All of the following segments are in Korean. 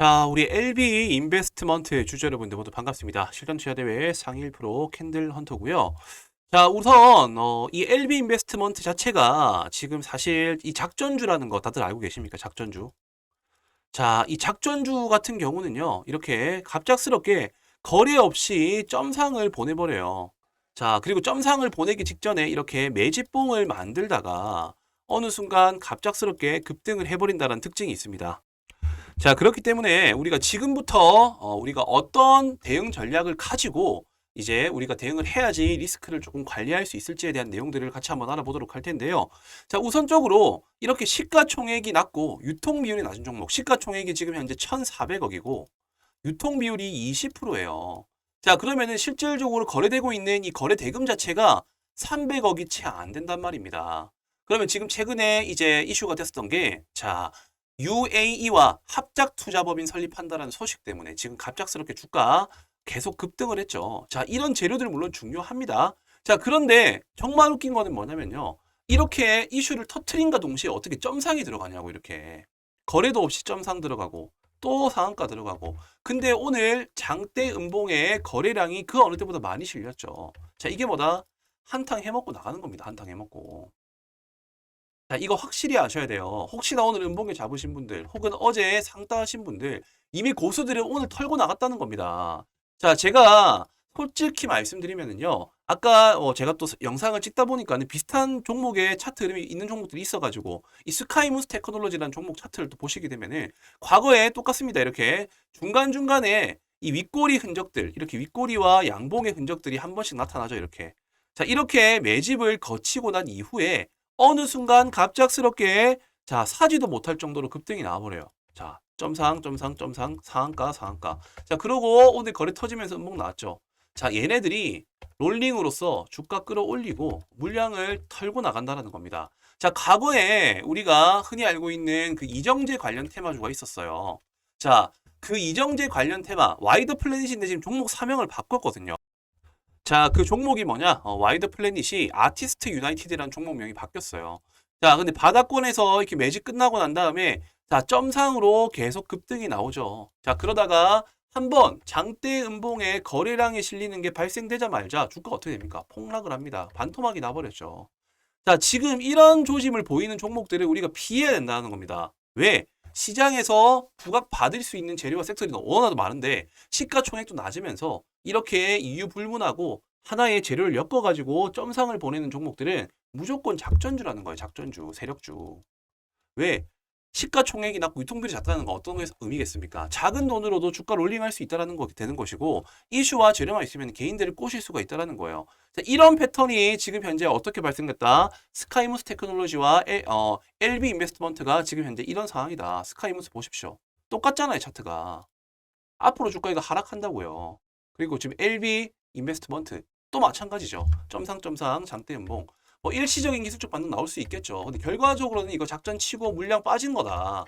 자, 우리 LB 인베스트먼트 주주 여러분들 모두 반갑습니다. 실전 투자 대회 상위 1% 캔들 헌터고요. 자, 우선 어, 이 LB 인베스트먼트 자체가 지금 사실 이 작전주라는 거 다들 알고 계십니까? 작전주. 자, 이 작전주 같은 경우는요. 이렇게 갑작스럽게 거래 없이 점상을 보내버려요. 자, 그리고 점상을 보내기 직전에 이렇게 매집봉을 만들다가 어느 순간 갑작스럽게 급등을 해버린다는 특징이 있습니다. 자, 그렇기 때문에 우리가 지금부터 어, 우리가 어떤 대응 전략을 가지고 이제 우리가 대응을 해야지 리스크를 조금 관리할 수 있을지에 대한 내용들을 같이 한번 알아보도록 할 텐데요. 자, 우선적으로 이렇게 시가총액이 낮고 유통 비율이 낮은 종목, 시가총액이 지금 현재 1,400억이고 유통 비율이 20%예요. 자, 그러면은 실질적으로 거래되고 있는 이 거래 대금 자체가 300억이 채 안 된단 말입니다. 그러면 지금 최근에 이제 이슈가 됐었던 게, 자, UAE와 합작 투자법인 설립한다는 소식 때문에 지금 갑작스럽게 주가 계속 급등을 했죠. 자, 이런 재료들 물론 중요합니다. 자, 그런데 정말 웃긴 거는 뭐냐면요. 이렇게 이슈를 터트린과 동시에 어떻게 점상이 들어가냐고 이렇게 거래도 없이 점상 들어가고 또 상한가 들어가고 근데 오늘 장대 음봉의 거래량이 그 어느 때보다 많이 실렸죠. 자, 이게 뭐다? 한탕 해먹고 나가는 겁니다. 한탕 해먹고. 자, 이거 확실히 아셔야 돼요. 혹시나 오늘 음봉에 잡으신 분들, 혹은 어제 상따하신 분들, 이미 고수들은 오늘 털고 나갔다는 겁니다. 자, 제가 솔직히 말씀드리면은요, 아까 어, 제가 또 영상을 찍다 보니까는 비슷한 종목의 차트 흐름이 있는 종목들이 있어가지고, 이 스카이무스 테크놀로지라는 종목 차트를 또 보시게 되면은, 과거에 똑같습니다. 이렇게 중간중간에 이 윗꼬리 흔적들, 이렇게 윗꼬리와 양봉의 흔적들이 한 번씩 나타나죠. 이렇게. 자, 이렇게 매집을 거치고 난 이후에 어느 순간 갑작스럽게 자 사지도 못할 정도로 급등이 나와버려요. 자 점상 점상 점상 상한가 상한가. 자 그러고 오늘 거래 터지면서 음봉 나왔죠. 자 얘네들이 롤링으로서 주가 끌어올리고 물량을 털고 나간다는 겁니다. 자 과거에 우리가 흔히 알고 있는 그 이정재 관련 테마주가 있었어요. 자 그 이정재 관련 테마 와이드 플래닛인데 지금 종목 사명을 바꿨거든요. 자, 그 종목이 뭐냐? 어, 와이드 플래닛이 아티스트 유나이티드라는 종목명이 바뀌었어요. 자, 근데 바닥권에서 이렇게 매직 끝나고 난 다음에 자, 점상으로 계속 급등이 나오죠. 자, 그러다가 한번 장대 음봉에 거래량이 실리는 게 발생되자마자 주가 어떻게 됩니까? 폭락을 합니다. 반토막이 나버렸죠. 자, 지금 이런 조짐을 보이는 종목들을 우리가 피해야 된다는 겁니다. 왜? 시장에서 부각 받을 수 있는 재료와 섹터들이 너무나도 많은데 시가총액도 낮으면서 이렇게 이유 불문하고 하나의 재료를 엮어가지고 점상을 보내는 종목들은 무조건 작전주라는 거예요. 작전주, 세력주. 왜? 시가총액이 낮고 유통비율이 작다는 건 어떤 의미겠습니까? 작은 돈으로도 주가 롤링할 수 있다는 거 되는 것이고 이슈와 재료만 있으면 개인들을 꼬실 수가 있다는 거예요. 자, 이런 패턴이 지금 현재 어떻게 발생됐다? 스카이무스 테크놀로지와 엘, 어, LB 인베스트먼트가 지금 현재 이런 상황이다. 스카이무스 보십시오. 똑같잖아요, 차트가. 앞으로 주가가 하락한다고요. 그리고 지금 LB 인베스트먼트 또 마찬가지죠. 점상 점상 장대 연봉. 뭐 일시적인 기술적 반등 나올 수 있겠죠. 근데 결과적으로는 이거 작전 치고 물량 빠진 거다.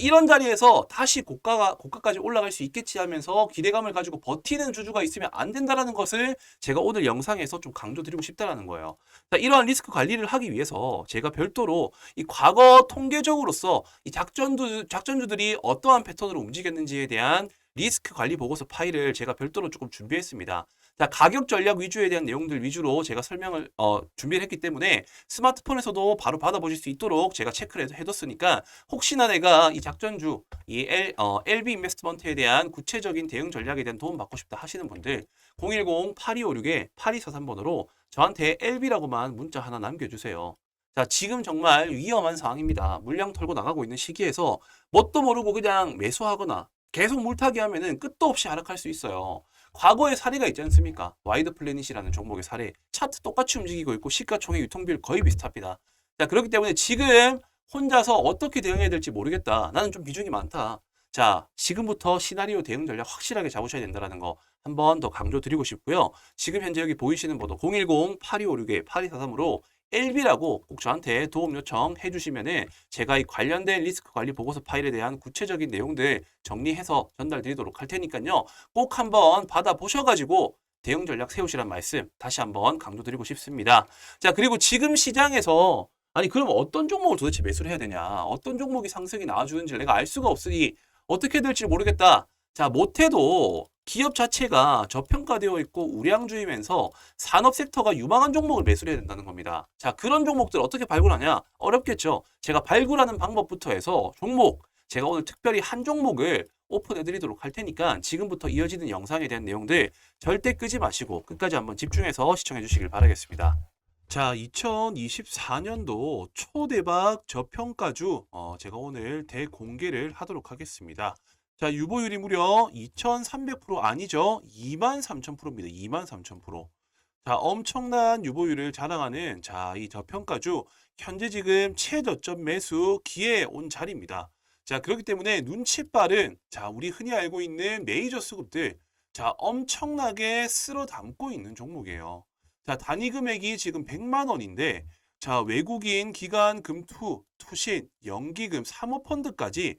이런 자리에서 다시 고가가 고가까지 올라갈 수 있겠지 하면서 기대감을 가지고 버티는 주주가 있으면 안 된다라는 것을 제가 오늘 영상에서 좀 강조드리고 싶다라는 거예요. 자, 이러한 리스크 관리를 하기 위해서 제가 별도로 이 과거 통계적으로서 이 작전주 작전주들이 어떠한 패턴으로 움직였는지에 대한 리스크 관리 보고서 파일을 제가 별도로 조금 준비했습니다. 자, 가격 전략 위주에 대한 내용들 위주로 제가 설명을 어, 준비를 했기 때문에 스마트폰에서도 바로 받아보실 수 있도록 제가 체크를 해뒀으니까 혹시나 내가 이 작전주, 이 L, 어, LB 인베스트먼트에 대한 구체적인 대응 전략에 대한 도움 받고 싶다 하시는 분들 010-8256-8243번으로 저한테 LB라고만 문자 하나 남겨주세요. 자, 지금 정말 위험한 상황입니다. 물량 털고 나가고 있는 시기에서 뭣도 모르고 그냥 매수하거나 계속 물타기 하면은 끝도 없이 하락할 수 있어요. 과거의 사례가 있지 않습니까? 와이드 플래닛이라는 종목의 사례. 차트 똑같이 움직이고 있고 시가총액 유통비율 거의 비슷합니다. 자, 그렇기 때문에 지금 혼자서 어떻게 대응해야 될지 모르겠다. 나는 좀 비중이 많다. 자, 지금부터 시나리오 대응 전략 확실하게 잡으셔야 된다는 거 한 번 더 강조드리고 싶고요. 지금 현재 여기 보이시는 번호 010-8256-8243으로 LB라고 꼭 저한테 도움 요청해 주시면은 제가 이 관련된 리스크 관리 보고서 파일에 대한 구체적인 내용들 정리해서 전달 드리도록 할 테니까요. 꼭 한번 받아 보셔가지고 대응 전략 세우시란 말씀 다시 한번 강조드리고 싶습니다. 자, 그리고 지금 시장에서 아니 그럼 어떤 종목을 도대체 매수를 해야 되냐? 어떤 종목이 상승이 나와주는지 내가 알 수가 없으니 어떻게 될지 모르겠다. 자, 못해도 기업 자체가 저평가되어 있고 우량주이면서 산업 섹터가 유망한 종목을 매수해야 된다는 겁니다. 자, 그런 종목들 어떻게 발굴하냐? 어렵겠죠. 제가 발굴하는 방법부터 해서 종목, 제가 오늘 특별히 한 종목을 오픈해 드리도록 할 테니까 지금부터 이어지는 영상에 대한 내용들 절대 끄지 마시고 끝까지 한번 집중해서 시청해 주시길 바라겠습니다. 자, 2024년도 초대박 저평가주 어, 제가 오늘 대공개를 하도록 하겠습니다. 자, 유보율이 무려 2,300% 아니죠? 23,000%입니다. 23,000%. 자, 엄청난 유보율을 자랑하는 자, 이 저평가주 현재 지금 최저점 매수 기회에 온 자리입니다. 자, 그렇기 때문에 눈치 빠른 자, 우리 흔히 알고 있는 메이저 수급들 자, 엄청나게 쓸어 담고 있는 종목이에요. 자, 단위 금액이 지금 100만 원인데 자, 외국인 기관 금투, 투신, 연기금, 사모펀드까지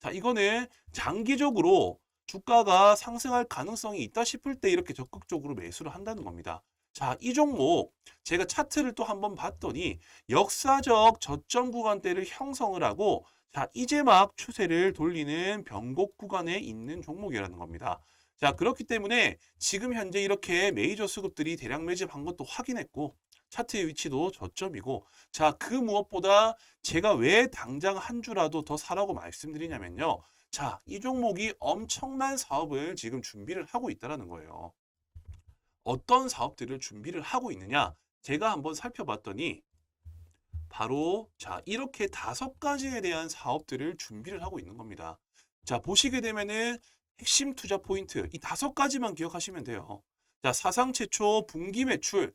자, 이거는 장기적으로 주가가 상승할 가능성이 있다 싶을 때 이렇게 적극적으로 매수를 한다는 겁니다. 자, 이 종목 제가 차트를 또 한번 봤더니 역사적 저점 구간대를 형성을 하고 자, 이제 막 추세를 돌리는 변곡 구간에 있는 종목이라는 겁니다. 자, 그렇기 때문에 지금 현재 이렇게 메이저 수급들이 대량 매집한 것도 확인했고 차트의 위치도 저점이고 자, 그 무엇보다 제가 왜 당장 한 주라도 더 사라고 말씀드리냐면요. 자, 이 종목이 엄청난 사업을 지금 준비를 하고 있다는 거예요. 어떤 사업들을 준비를 하고 있느냐? 제가 한번 살펴봤더니 바로 자, 이렇게 다섯 가지에 대한 사업들을 준비를 하고 있는 겁니다. 자, 보시게 되면은 핵심 투자 포인트 이 다섯 가지만 기억하시면 돼요. 자, 사상 최초 분기 매출